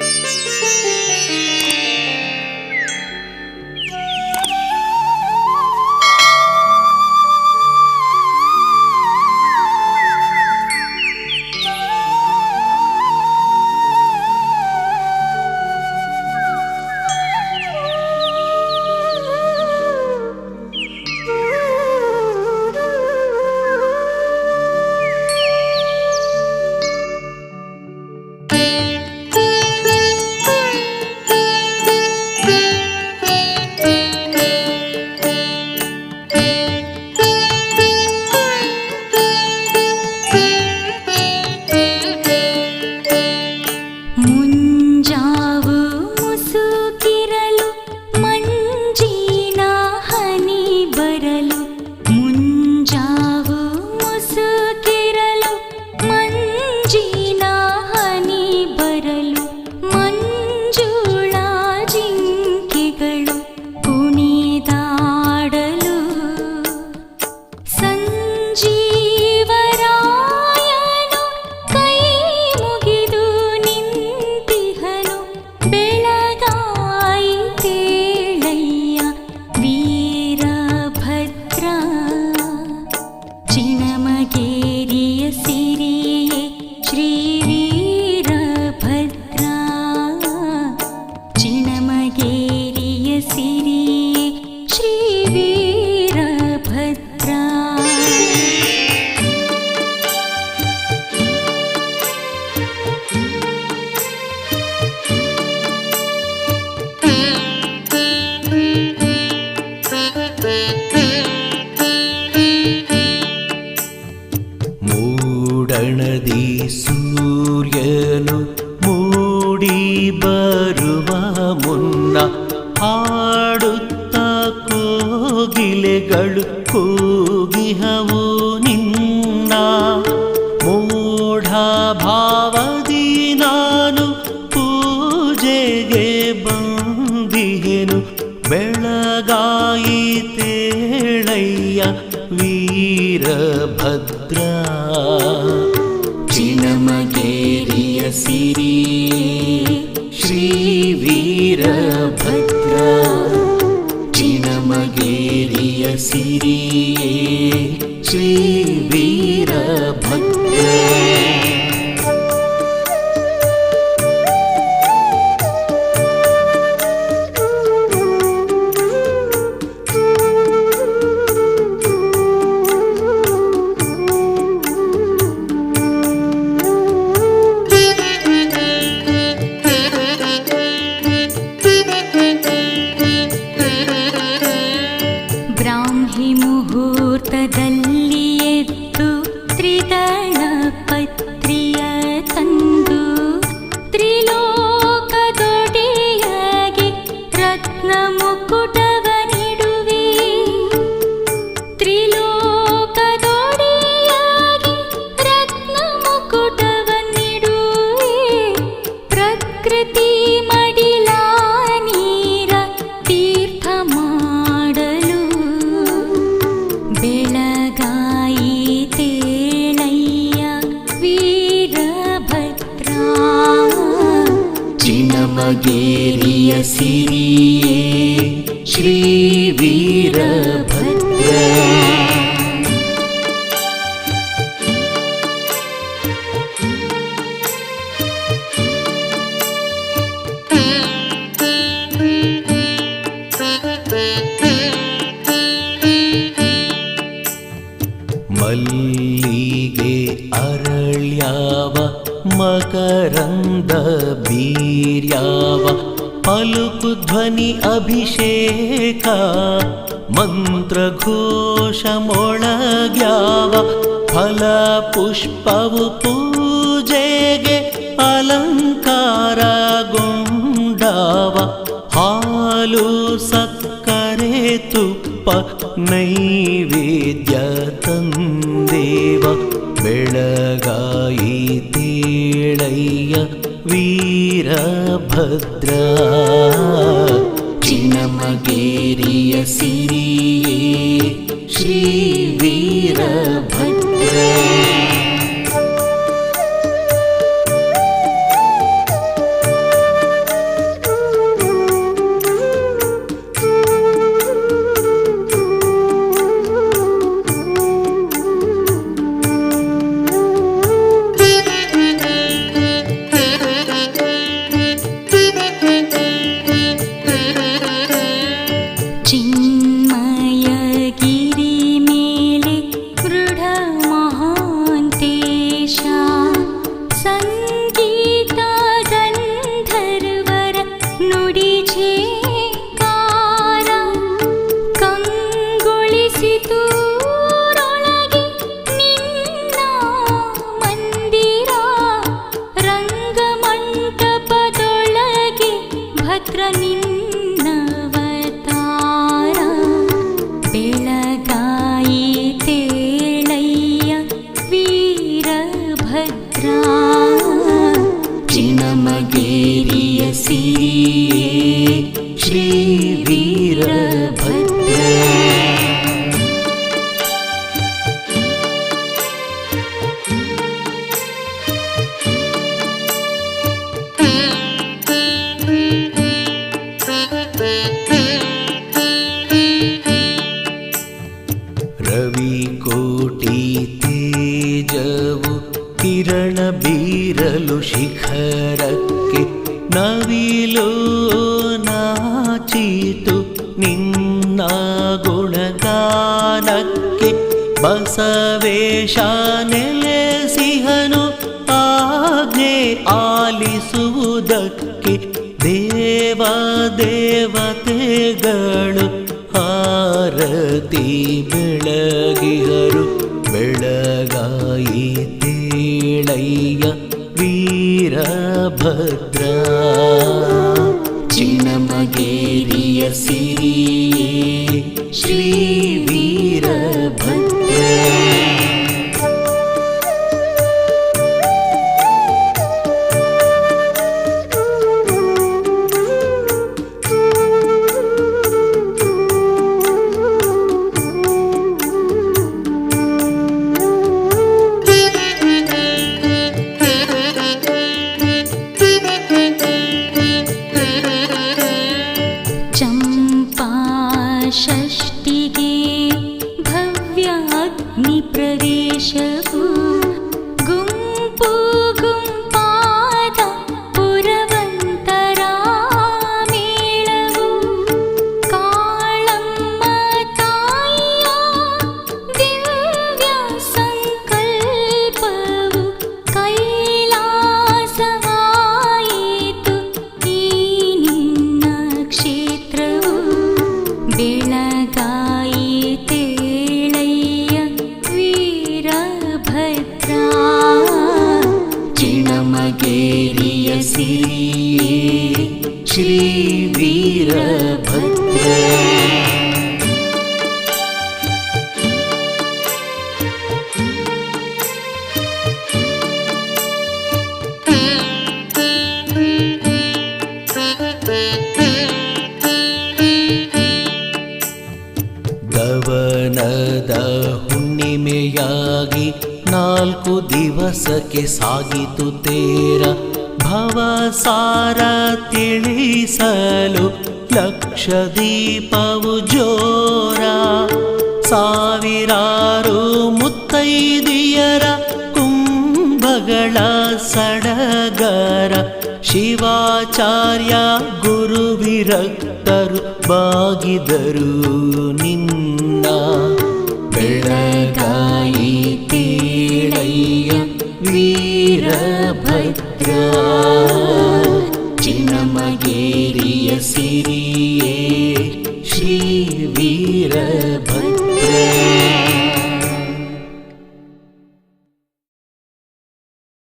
you ಕೋಗಿಲೆಗಳು ಕೂಗಿಹವು ನಿನ್ನ ಮೂಢ ಭಾವದಿ ನಾನು ಪೂಜೆಗೆ ಬಂದಿಹೆನು. ಬೆಳಗಾಯಿತೇಳಯ್ಯ ವೀರಭದ್ರ. ಚಿನಮಗೇರಿಯ ಸಿರಿ ಶ್ರೀ ವೀರಭದ್ರ. सि श्रीवीरभक्ति மகேரிய சிறியே ஸ்ரீ வீரபத்ர மல்லிகே அரள்யாவா ಮಕರಂದ ಬೀರ್ಯಾವ ಪಲುಕು ಧ್ವನಿ ಅಭಿಷೇಕ ಮಂತ್ರಘೋಷ ಮೊಳಗ್ಯಾವ ಫಲ ಪುಷ್ಪವು ಪೂಜೆಗೆ ಅಲಂಕಾರಗೊಂಡಾವ ಹಾಲು ಸಕ್ಕರೆ ತುಪ್ಪ ನೈವೇದ್ಯ ತಂದೇವ ಬೆಳಗಾಯಿತೇಳಯ್ಯ ವೀರಭದ್ರ ಚಿನ್ನಮಗೇರಿಯ ಸಿರಿಯೇ ಶ್ರೀ ವೀರಭದ್ರ চিতু ನಾಚೀತು ನಿನ್ನ ಗುಣಗಾನಕ್ಕೆ. ಬಸವೇಶ ನೆಲೆಸಿಹನು ಆಜ್ಞೆ ಆಲಿಸುವುದಕ್ಕೆ. ದೇವ ದೇವತೆಗಳು ಆರತಿ ಬೆಳಗಿಹರು ಬೆಳಗಾಯಿ ತೇಳಯ್ಯ ವೀರಭದ್ರ श्री ಶ್ರೀ ವೀರಭದ್ರ ಗವನದ ಹುಣ್ಣಿಮೆಯಾಗಿ ನಾಲ್ಕು ದಿವಸಕ್ಕೆ ಸಾಗಿತು ತೇರ ಭವಸಾರ ತಿಳಿಸಲು ಲಕ್ಷ ದೀಪವು ಜೋರ. ಸಾವಿರಾರು ಮುತ್ತೈದಿಯರ ಕುಂಭಗಳ ಸಡಗರ. ಶಿವಾಚಾರ್ಯ ಗುರುವಿರಕ್ತರು ಬಾಗಿದರು ನಿನ್ನ ಬೆಳಗಾಯಿ